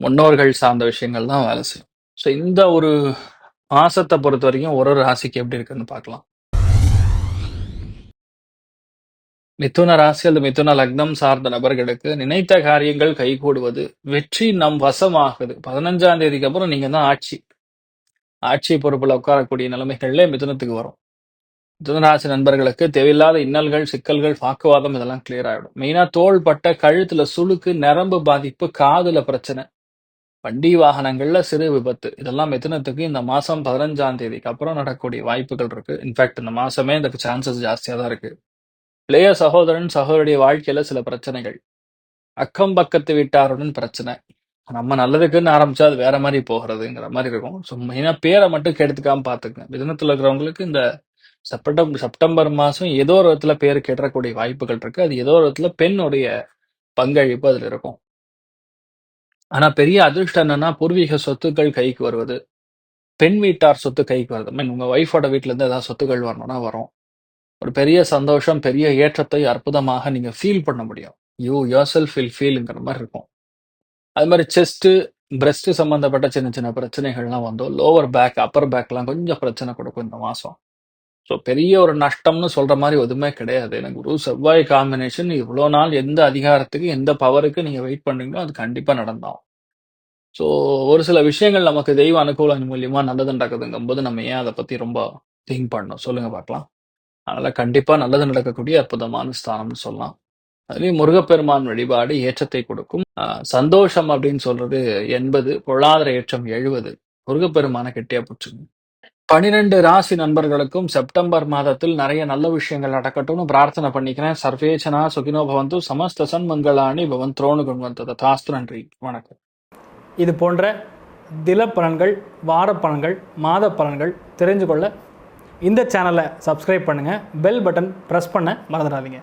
முன்னோர்கள் சார்ந்த விஷயங்கள் தான் வேலை செய்யும். ஸோ இந்த ஒரு மாசத்தை பொறுத்த வரைக்கும் ஒரு ஒரு ராசிக்கு எப்படி இருக்குன்னு பார்க்கலாம். மிதுன ராசி அல்லது மிதுன லக்னம் சார்ந்த நபர்களுக்கு நினைத்த காரியங்கள் கைகூடுவது வெற்றி நம் வசமாகுது. பதினஞ்சாம் தேதிக்கு அப்புறம் நீங்க தான் ஆட்சி. ஆட்சி பொறுப்புல உட்காரக்கூடிய நிலைமைகள்ல மிதுனத்துக்கு வரும். மிதுன ராசி நண்பர்களுக்கு தேவையில்லாத இன்னல்கள் சிக்கல்கள் வாக்குவாதம் இதெல்லாம் கிளியர் ஆயிடும். மெயினா தோள்பட்ட கழுத்துல சுளுக்கு நரம்பு பாதிப்பு காதுல பிரச்சனை. வண்டி வாகனங்கள்ல சிறு விபத்து இதெல்லாம் மிதுனத்துக்கு இந்த மாசம் பதினஞ்சாம் தேதிக்கு அப்புறம் நடக்கக்கூடிய வாய்ப்புகள் இருக்கு இன்ஃபேக்ட் இந்த மாசமே இதுக்கு சான்சஸ் ஜாஸ்தியா தான் இருக்கு இளைய சகோதரன் சகோதரிய வாழ்க்கையில சில பிரச்சனைகள் அக்கம் பக்கத்து வீட்டாருடன் பிரச்சனை. நம்ம நல்லதுக்குன்னு ஆரம்பிச்சா அது வேற மாதிரி போகிறதுங்கிற மாதிரி இருக்கும். ஸோ மெயினாக பேரை மட்டும் கெடுத்துக்காம பார்த்துக்கங்க. மிதனத்தில் இருக்கிறவங்களுக்கு இந்த செப்டம் செப்டம்பர் மாதம் ஏதோ ஒரு இடத்துல பேர் கெட்டக்கூடிய வாய்ப்புகள் இருக்கு. அது ஏதோ ஒரு இடத்துல பெண்ணுடைய பங்களிப்பு அதில் இருக்கும். ஆனா பெரிய அதிர்ஷ்டம் என்னன்னா, பூர்வீக சொத்துக்கள் கைக்கு வருவது. பெண் வீட்டார் சொத்து கைக்கு வருது. மீன் உங்க ஒய்ஃபோட வீட்டுல இருந்து ஏதாவது சொத்துக்கள் வரணும்னா வரும். ஒரு பெரிய சந்தோஷம், பெரிய ஏற்றத்தை அற்புதமாக நீங்க ஃபீல் பண்ண முடியும். யூ யோர்செல்ஃப் வில் ஃபீல்ங்கிற மாதிரி இருக்கும். அது மாதிரி செஸ்ட், பிரெஸ்ட் சம்பந்தப்பட்ட சின்ன சின்ன பிரச்சனைகள்லாம் வந்தோம் லோவர் பேக், அப்பர் பேக்லாம் கொஞ்சம் பிரச்சனை கொடுக்கும் இந்த மாசம். ஸோ பெரிய ஒரு நஷ்டம்னு சொல்ற மாதிரி எதுவுமே கிடையாது. எனக்கு குரு செவ்வாய் காம்பினேஷன் இவ்வளோ நாள் எந்த அதிகாரத்துக்கு, எந்த பவருக்கு நீங்க வெயிட் பண்றீங்களோ அது கண்டிப்பா நடந்தோம் ஸோ ஒரு சில விஷயங்கள் நமக்கு தெய்வ அனுகூலம் மூலியமா நல்லது நடக்குதுங்கும்போது, நம்ம ஏன் அத பத்தி ரொம்ப திங்க் பண்ணணும்? சொல்லுங்க பார்க்கலாம். அதனால கண்டிப்பா நல்லது நடக்கக்கூடிய அற்புதமான ஸ்தானம்னு சொல்லலாம். அதுலயும் முருகப்பெருமான் வழிபாடு ஏற்றத்தை கொடுக்கும். சந்தோஷம் அப்படின்னு சொல்றது 80, பொருளாதார ஏற்றம் 70. முருகப்பெருமான கெட்டியா புடிச்சுக்கங்க. 12 ராசி நண்பர்களுக்கும் செப்டம்பர் மாதத்தில் நிறைய நல்ல விஷயங்கள் நடக்கட்டும்னு பிரார்த்தனை பண்ணிக்கிறேன். சர்வேச்சனா சுகினோ பவந்து, சமஸ்த சன்மங்களாணி பவன் துரோணு குண்வந்தது தாஸ்து நன்றி. வணக்கம். இது போன்ற தில பலன்கள் வார பலன்கள் மாத பலன்கள் தெரிஞ்சு கொள்ள இந்த சேனலை சப்ஸ்கிரைப் பண்ணுங்கள் பெல் பட்டன் ப்ரெஸ் பண்ண மறந்துடாதீங்க.